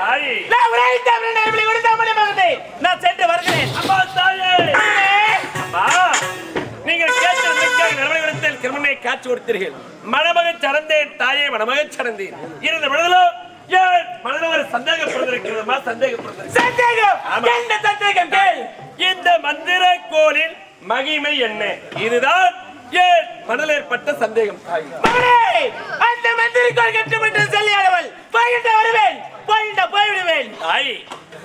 தாயே. நான் உரைத்த விருதை கொடுத்த மணி மகனே நான் சென்று வருகிறேன். அம்மா தாயே. அம்மா! நீங்கள் கேட்ட மிக்க நிறுவனத்தில் திருமணை காட்சி கொடுத்தீர்கள். மணமகிழ்ச்சி அடைந்தேன் தாயே மனமகிழ்ச்சி அடைந்தேன் இருந்த பொழுதிலும் ஏன்? மனதில் ஒரு சந்தேகம். என்ன சந்தேகம் கேள்! இந்த மந்திர கோலின் மகிமை என்ன? இதுதான் ஏன் மனதில் ஏற்பட்ட சந்தேகம் தாய். மகனே அந்த மந்திரிக்கோள் கட்டுப்பட்டு செல்லியாளவள் போகின்ற வருவேன் போகின்ற போய்விடுவேன். தாய்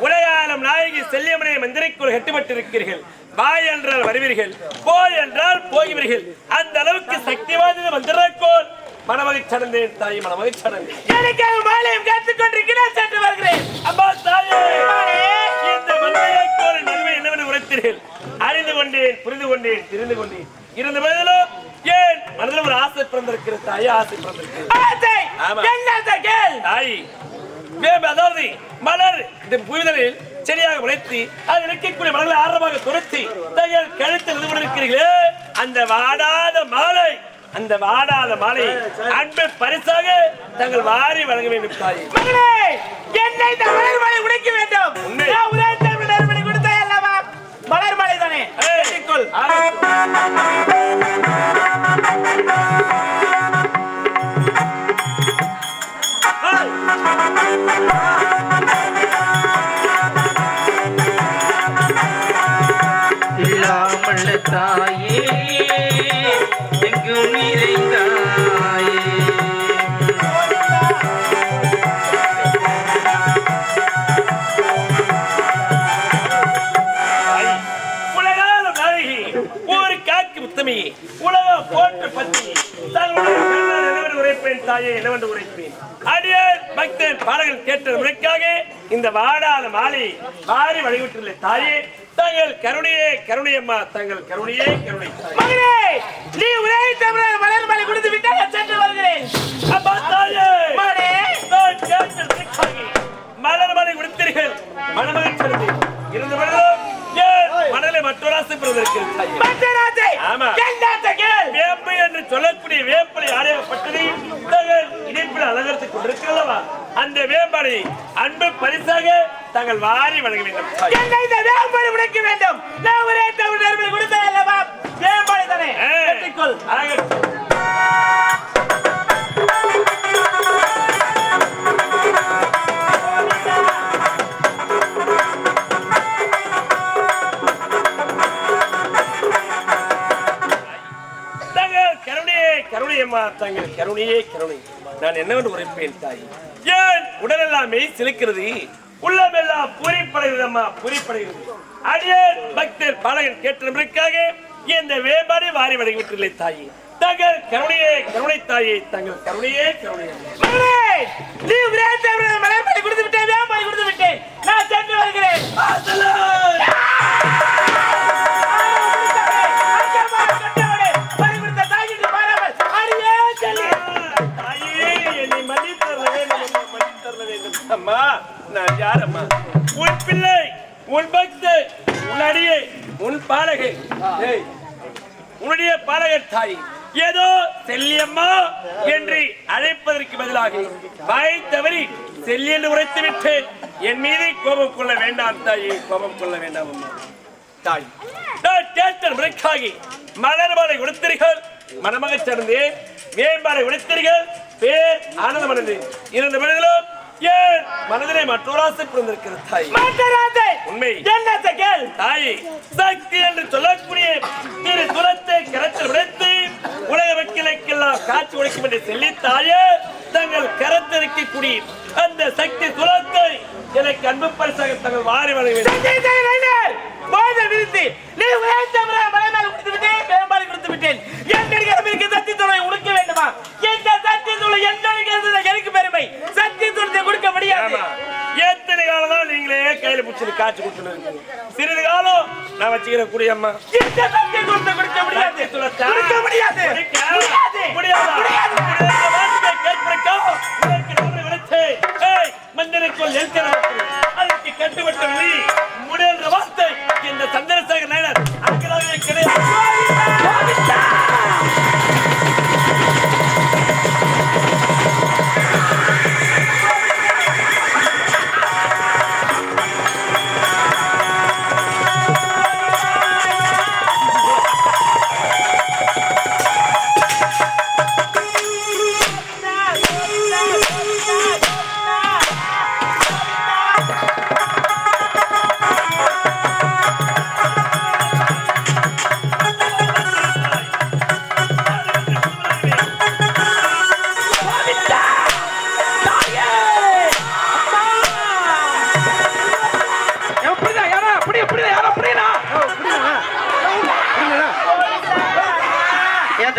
உலகாலம் நாயகி செல்லியமனை மந்திரிக்குள் கட்டுப்பட்டிருக்கிறீர்கள். வா என்றால் வருவீர்கள் போய் என்றால் போகிறீர்கள் அந்த அளவுக்கு சக்தி வாய்ந்தது மந்திரக்கோள். மனமகிழ்ச்சி அடைந்தேன் தாய் மனமகிழ்ச்சி அடைந்தேன். எனக்காக மாலையும் காத்துக் கொண்டிருக்கிறேன் சென்று வருகிறேன். அம்மா தாயே. இந்த மந்திரக்கோளின் மகிமை என்னவென்று உரைத்தீர்கள்? அறிந்து கொண்டேன் புரிந்து கொண்டேன் தெரிந்து கொண்டேன். இருந்த போதிலும் ஏன் மனதில் ஒரு ஆசை ஆசை கேள். தாய் அதாவது மலர். இந்த புவிதலில் செடியாக உழைத்து அது இருக்கக்கூடிய மலர்களை ஆரம்பமாக துரத்தி தங்கள் கழுத்தில் இருந்து கொண்டிருக்கிறீர்களே அந்த வாடாத மாலை அந்த வாடாத மாலை அன்பு பரிசாக தங்கள் வாரி வழங்க வேண்டும் தாய். என்னை இந்த மலர் மாலை உடைக்க வேண்டும். உண்மை. ஒரு காக்கு முத்தமி உலக போற்று பத்தி. உரைப்பேன் தாயே என்னவென்று உரைப்பேன். அடியார் பக்தன் பாடல்கள் கேட்ட முறைக்காக இந்த வாடாத மாலை மாறி வழிவிட்டுள்ள தாயே. தங்கள் கருணையே கருணையம்மா தங்கள் கருணையே கருணை. நீ உரைத்த விருதை மலர் மாலை கொடுத்து விட்டால் சென்று வருகிறேன். அம்மா தாயே. மகனே நான் கேட்ட முறைக்காக மலர் மலை கொடுத்தீர்கள் மனமகிழ்ச்சி அடைந்தேன். இருந்த பொழுதும் ஏன்? மனதிலே மற்றொரு ஆசை பிறந்திருக்கிறது தாயே மந்திராஜை ஆமா. என்ன ஆசை? கேள். வேப்பை என்று சொல்லக்கூடிய வேப்பலை ஆடையப்பட்டதை தங்கள் இணைப்பில் அலங்கரித்துக் கொண்டிருக்கிறல்லவா அந்த வேம்பலை அன்பு பரிசாக தங்கள் வாரி வழங்க வேண்டும். வேம்பாடு வேண்டும். கருணையம்மா தங்கள் கருணையே கருணை. நான் என்னவென்று உரைப்பேன் தாய். ஏன் உடலெல்லாமே சிலுக்கிறது? உள்ளமெல்லாம் பூரிப்படைகிறது அம்மா பூரிப்படைகிறது. அடியேன் பக்தர் பாலகன் கேட்டதற்காக இந்த வேபாடு வாரி வழங்கிவிட்டுள்ளே தாயே. தங்கள் கருணையே கருணை தாயே. தங்கள் கருணையே கருணை. நீ ஒரே கொடுத்து விட்டேன் வேம்பாடு கொடுத்து விட்டேன். நான் சென்று வருகிறேன். அம்மா நான் யாரம்மா உன் பிள்ளை உன் பக்து உன் அடியே உன் பாலகை. ஏய், உன்னுடைய பாலகர் தாய். ஏதோ செல்லியம்மா என்று அழைப்பதற்கு பதிலாக வாய் தவறி செல்லியல் உரைத்து விட்டு என் மீது கோபம் கொள்ள வேண்டாம் தாயே கோபம் கொள்ள வேண்டாம் அம்மா. தாய் நான் முறைக்காகி மலர் மாலை கொடுத்தீர்கள் சேர்ந்து வேம்பாலை உடைத்தீர்கள் பேர் ஆனந்தமடைந்து இருந்த பொழுதிலும் ஏ மனதிலே மற்றொரு ஆசை பிறந்திருக்கிறது தாய் உண்மை. தாய் சக்தி என்று சொல்லக்கூடிய திரு துரத்தை கரத்தில் உடைத்து உலக மக்களுக்கெல்லாம் காட்சி உடைக்கும் என்று சொல்லி தாயே தங்கள் கரத்தில் இருக்கக்கூடிய அந்த சக்தி துரத்தை எனக்கு அன்பு பரிசாக தங்கள் வாரி வழங்க வேண்டும்? எனக்கு பெருமை சத்தியத்துவத்தை கொடுக்க முடியாது. எத்தனை காலம் தான் நீங்களே கையில பிடிச்சி காட்சி கொடுத்துட்டு சிறிது காலம் நான் வச்சுக்கிற குடியம்மா. இந்த சத்தியத்துவத்தை கொடுக்க முடியாது. கொடுக்க முடியாது. முடியாது. முடியாது? எல்கிற வார்த்தை. அதற்கு கட்டுப்பட்ட நீ முடியன்ற வார்த்தை இந்த சந்திரசேகர் நாயனர். அங்கராகவே கிடையாது.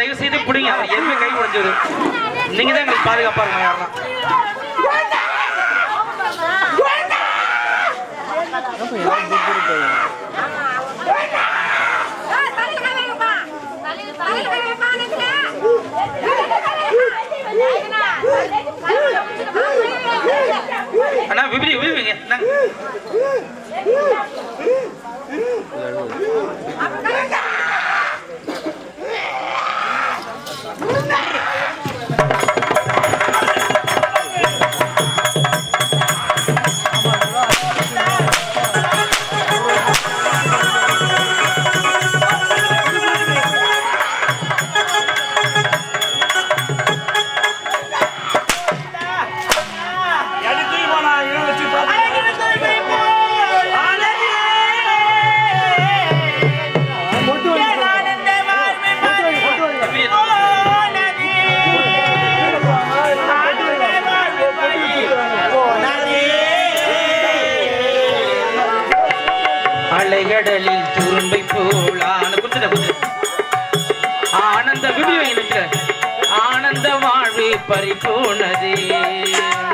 தயவு செய்து பிடிங்க. அவர் எதுவுமே கை உடைஞ்சது நீங்க தான் எங்களுக்கு பாதுகாப்பா இருக்கணும் யாருன்னா. அண்ணா விபதி விழுவீங்க அலைகடலில் துரும்பை போலான குத்துட குத்து ஆனந்த விடியோ எனக்கு ஆனந்த வாழ்வு பறிப்போனதே இருந்தால்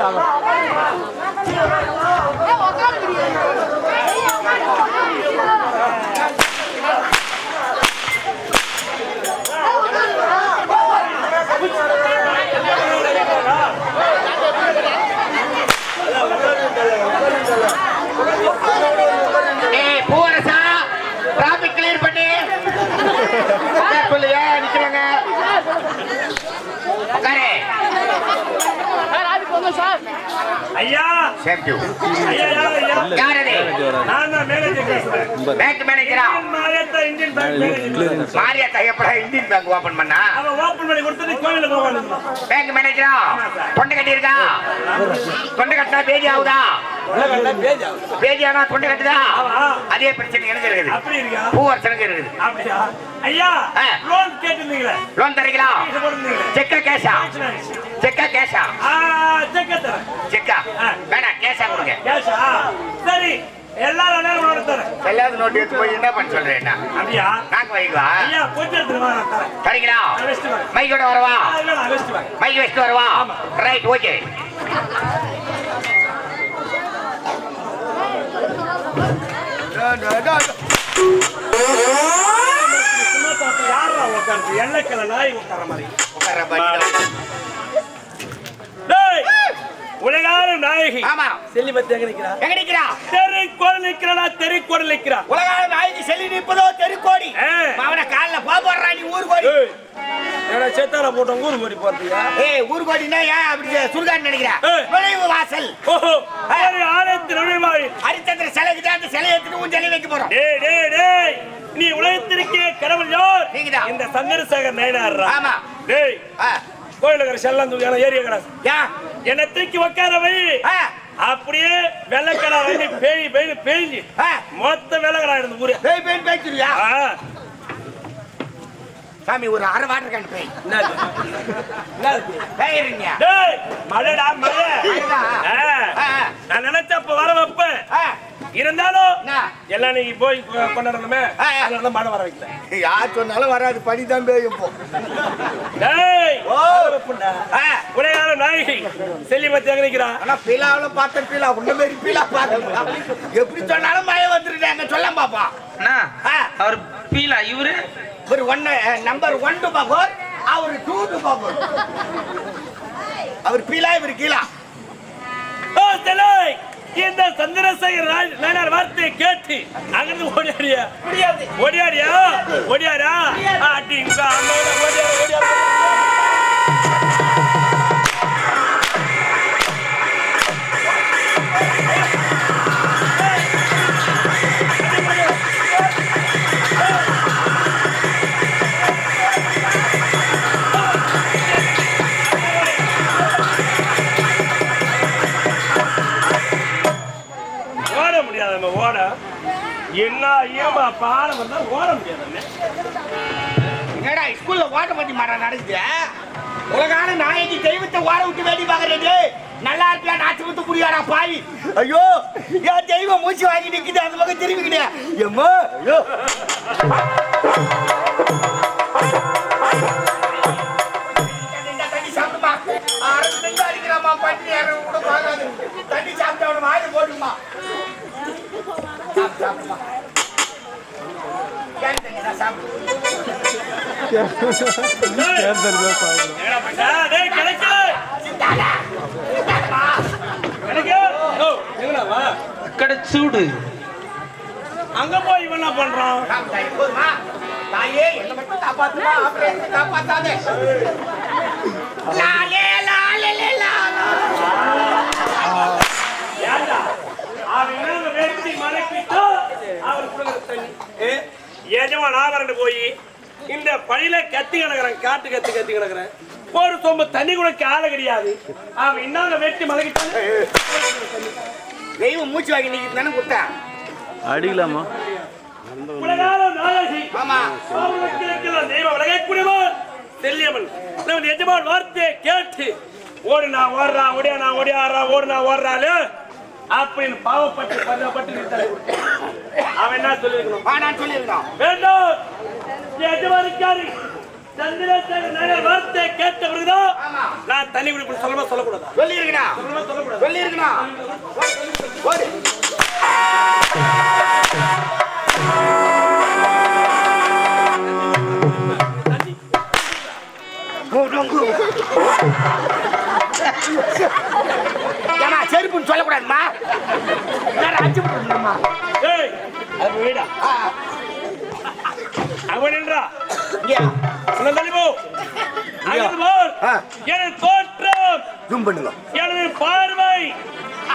இதெல்லாம் ஐயா. சேம் டு ஐயா யார் ஐயா. யார் அது நான் தான் மேனேஜர் பேசுறேன். பேங்க் மேனேஜரா மாரியத்தா இந்தியன் பேங்க் மேனேஜர் மாரியா தையப்பட இந்தியன் பேங்க் ஓபன் பண்ணா? அவன் ஓபன் பண்ணி கொடுத்துட்டு கோயில போவாங்க பேங்க் மேனேஜரா தொண்டை கட்டி இருக்கா தொண்டை கட்டினா பேஜி ஆகுதா? பேஜி. ஆனா தொண்டை கட்டுதா. அதே பிரச்சனை எனக்கு இருக்குது. பூவரசனுக்கு இருக்குது. ஐயா. லோன் கேட்டிருந்தீங்களே? லோன் தரீங்களா? செக்கா கேஷா? செக்கா கேஷா? செக்க தரேன். செக்கா. வேணாம் கேஷா கொடுங்க. கேஷா? சரி எல்லாரும் தரேன். நோட்டு எடுத்து போய் என்ன பண்ண சொல்றேன் அப்படியா? நாக்கு வைங்களா ஐயா கொஞ்சம் வா மைக்கோட வரவா? மைக் வச்சுட்டு வரவா. ரைட் ஓகே எண்ணெய்க்கல நாய் உட்கார மாதிரி உட்கார உலகார நாயகி. ஆமா. செல்லி பத்தி எங்க நிக்கிறா? எங்க நிக்கிறா தெரு தெரு உலகால நாய்க்கு செல்லி நிப்பதோ தெருக்கோடி? ஆ. அவன கால்ல பாப்பறா நீ ஊர் கோடி ஏடா சேத்தால போட்டோம் ஊர் போடி போறதுயா ஏய் ஊர் கோடினா ஏன் அப்படி சுருகான்னு நினைக்கிற? ஏய். நுழைவு வாசல். ஓஹோ. ஆலயத்து நுழைவாய் ஹரிச்சந்திர சிலைக்கு தான் அந்த சிலையை எடுத்துட்டு உன் வைக்க போறோம். டேய் டேய் டேய். நீ உலகத்திற்கே கடவுள் யார்? நீங்கதான். இந்த சந்திரசேகர் நயனார்ரா. ஆமா. டேய். கோயிலுக்கிற செல்லம் தூக்கியான ஏரியா கடை ஏன் என்னை தூக்கி உட்கார வை. அப்படியே வெள்ளக்கடா வந்து பேய் பேய் பேய்ஞ்சு. மொத்த வெள்ளக்கடா இருந்த ஊரு. பேய் பேய் பேய்ச்சிருவியா? ஆ, சாமி ஒரு அரை வாட்டர் கேன் பேய்? பேயிருங்க டேய் மழைடா மழை. நான் நினைச்ச அப்ப வர வைப்பேன் ஆ. இருந்தாலும்? எல்லாம் நீ போய் கொண்டாடணுமே. அதனால தான் மழை வர வைக்கல யார் சொன்னாலும் வராது பனி தான் பேயும் போ டேய் ஓ. வர வைப்பேன்டா. ஆ. உலகால நாயகி செல்லி பத்தி எங்க நிக்கிறா ஆனா பீலாவுல பார்த்த பீலா உன்ன மாரி பீலா பார்த்த எப்படி சொன்னாலும் மழை வந்துருட்டாங்க சொல்ல பாப்பா அவர் பீலா இவரு? ஒரு ஒன்னு நம்பர் ஒன் டு பாப்போர் அவர் டூ டு பாப்போர் அவர் பீலா இவர் கீழா ஓ தலை இந்த சந்திரசேகர் ராஜ்- நாயனார் வார்த்தையை கேட்டு அங்கிருந்து ஓடியாடியா? ஓடியாடியா? ஓடியாரா அடிங்க பாடம் வந்தா ஓட முடியாது அண்ணே. என்னடா ஸ்கூல்ல ஓட்ட பத்தி மாடா நடக்குது? உலகான நாயகி தெய்வத்தை ஓட விட்டு வேடி பாக்குறது நல்லா இருப்பியா நாச்சு விட்டு புரியாடா பாவி? ஐயோ என் தெய்வம் மூச்சு வாங்கி நிக்குது அந்த பக்கம் திரும்பிக்கிட்டே. எம்மா ஐயோ. தண்ணி சாப்பிடுமா? அரை பண்ணி தண்ணி சாப்பிட்டு அவனை வாயில போட்டுமா சாப்பிட்டு சாப்பிடுமா ஏன் தண்ணி நான் சாப்பிடு என்னடா பண்ணா? டேய், கிடைக்கல. கிடைக்க? ஓ, எங்கடா வா? அக்கட கிடைச்சூடு அங்க போய் இவன் என்ன பண்றான் தாய் போதுமா தாயே என்னை மட்டும் காப்பாத்துமா ஆபரேஷன் காப்பாத்தாதே லாலே லாலே அவன் என்ன அவர் கொடுக்குற தண்ணி. ஏ, எஜமான் ஆவரண்டு போய் இந்த பழியில கத்தி கிடக்குறேன் காட்டு கத்தி கத்தி கிடக்குறேன். ஒரு சொம்பு தண்ணி குடிக்க ஆள கிடையாது. அவன் இன்னொரு வெட்டி மடக்கிட்டான் தெய்வம் மூச்சு வாங்கி நீங்க தானே கொடுத்தேன் அடிக்கலாமா? வார்த்தையை கேட்டு ஓடுனா ஓடுறா ஓடியானா ஓடியாரா ஓடுனா ஓடுறாளு அப்படின்னு பாவப்பட்டு நிறுத்தாரு அவன் என்ன சொல்லியிருக்கணும்? வா நான் சொல்லியிருந்தோம் வேண்டாம். எஜமானிக்காரி. சந்திரசேகர் நகர் வார்த்தையை கேட்ட பிறகுதான். நான் தண்ணி குடிப்பு சொல்லமா சொல்லக்கூடாதா? சொல்லியிருக்கா சொல்லமா சொல்லக்கூடாது? சொல்லியிருக்கா ஓடு ஏமா செருப்புன்னு சொல்லக்கூடாதுமா போடணுமா ஏய் அது வீடா? அவன் என்றா உன்னை தள்ளி போ அங்கிருந்து போர். எனது தோற்றம். ஜூம் பண்ணுங்க. எனது பார்வை.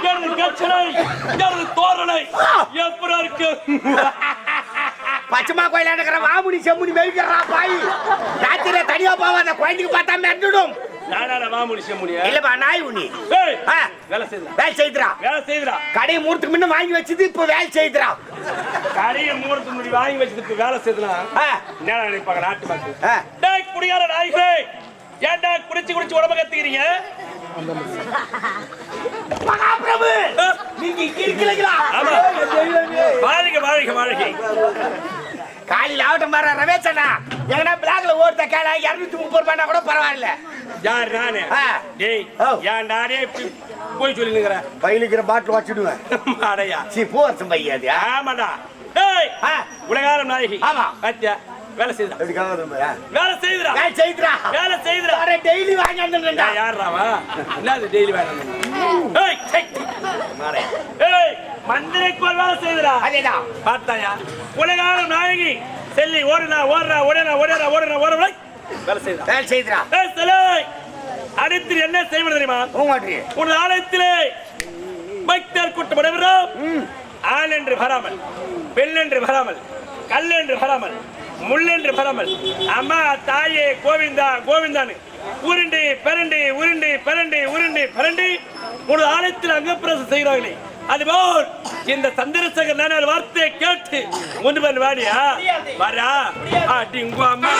எனது கச்சனை எனது தோரணை. எப்படி இருக்கு? பச்சைமா கோயில இருக்கிற வாமுனி செம்முனி வெயிக்கிறா பாய். ராத்திரில தனியா போவாத குழந்தைக்கு பார்த்தா மெட்டுடும் நானால வா முடிச்ச முடியா? இல்லப்பா நாய் உனி. வேலை செய்தா வேலை செய்துறா வேலை செய்தா கடையை மூர்த்துக்கு முன்ன வாங்கி வச்சது இப்ப வேலை செய்துறா கடையை மூணு முடி வாங்கி வச்சது இப்ப வேலை செய்தனா ஆ. என்ன நினைப்பாங்க நாட்டு மக்கள். டேய் குடிகார நாய்களே ஏன்டா குடிச்சு குடிச்சு உடம்ப கத்துக்கிறீங்க? மகாபிரபு? நீங்க இருக்கீங்களா. வாழ்க வாழ்க வாழ்க. காலையில ஆகட்டும் பாரு ரமேஷண்ணா. எங்கன்னா பிளாக்ல ஓடுத்த கேள இருநூத்தி முப்பது ரூபாய்னா கூட பரவாயில்ல. யார் நானு. டேய். ஏன் நானே போய் சொல்லினுங்கிறேன் பையிலுக்கிற பாட்டில் வச்சுடுவேன் அடையா சி போர்த்தம் பையாது ஆமாடா. ஏய். உலகாரம் நாயகி. ஆமா. பாத்தியா? வேலை செய்துடா. எப்படி காவதும்பா வேலை செய்துடா. நான் செய்துடா. வேலை செய்துடா. அரை டெய்லி வாங்கி வந்துடுறேன்டா. நான் யார்றாவா என்னது டெய்லி வேலை ஏய் சை. ஏய் மந்திரிக்கோள் வேலை செய்துடா. அதேதான் பார்த்தாயா? உலகாரம் நாயகி. செல்லி ஓடுனா ஓடுறா ஓடுனா ஓடுறா ஓடுனா ஓடுறா வேலை செய்தா வேலை செய்துடா. ஏய் செல்லை. அடுத்து என்ன செய்வது தெரியுமா? உன் ஆலயத்திலே பக்தர் கூட்டம் நடைபெறும் ஆண் என்று வராமல் பெண் என்று வராமல் கல் என்று வராமல் முள்ளென்று பரமல். அம்மா தாயே கோவிந்தா கோவிந்தான்னு உருண்டு பெரண்டு உருண்டு பெரண்டு உருண்டு பெரண்டு. ஒரு ஆலயத்தில் அங்கப்பிரசம் செய்கிறார்களே. அதுபோல் இந்த சந்திரசேகர் நானார் வார்த்தையை கேட்டு முன்பன் வாடியா. வரா அடி உங்க அம்மா.